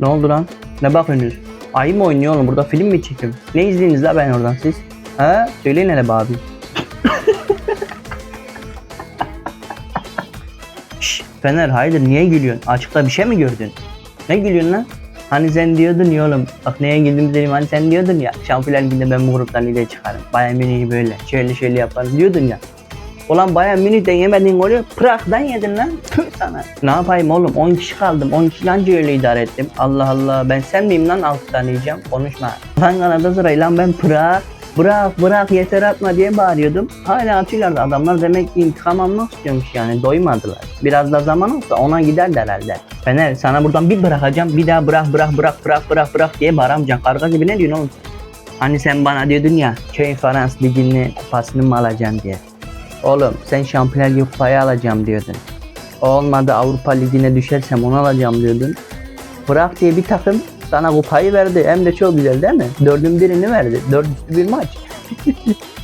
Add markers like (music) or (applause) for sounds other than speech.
Ne oldu lan? Ne bakıyorsunuz? Ayı mı oynuyor oğlum? Burada film mi çekim? Ne izleyiniz la ben oradan siz? Ha? Söyleyin hele abi. (laughs) Şşş Fener hayırdır niye gülüyorsun? Açıkta bir şey mi gördün? Ne gülüyorsun lan? Hani sen diyordun ya oğlum. Bak neye güldüm dedim hani sen diyordun ya. Şampiyonlar Ligi'nde ben bu gruptan lider çıkarım. Bayern Münih'i böyle şöyle şöyle yaparım diyordun ya. Ulan Bayern Münih'ten yemediğin golü Prag'dan yedin lan. Tüh sana. Ne yapayım oğlum 10 kişi kaldım. 10 kişi anca öyle idare ettim. Allah Allah ben sen miyim lan 6 tane. Konuşma. Lan Galatasaray lan ben Prag. Bırak bırak yeter atma diye bağırıyordum. Hala atıyorlardı adamlar demek ki intikam almak istiyormuş yani doymadılar. Biraz da zaman olsa ona giderdi herhalde. Fener sana buradan bir bırakacağım bir daha bırak bırak bırak bırak bırak bırak diye bağıramayacaksın. Karga gibi ne diyorsun oğlum? Hani sen bana diyordun ya köy Frans ligini kupasını mı alacaksın diye. Oğlum sen Şampiyonlar Ligi kupayı alacağım diyordun. Olmadı Avrupa Ligi'ne düşersem onu alacağım diyordun. Bırak diye bir takım sana kupayı verdi. Hem de çok güzel değil mi? Dördün birini verdi. Dört bir maç. (laughs)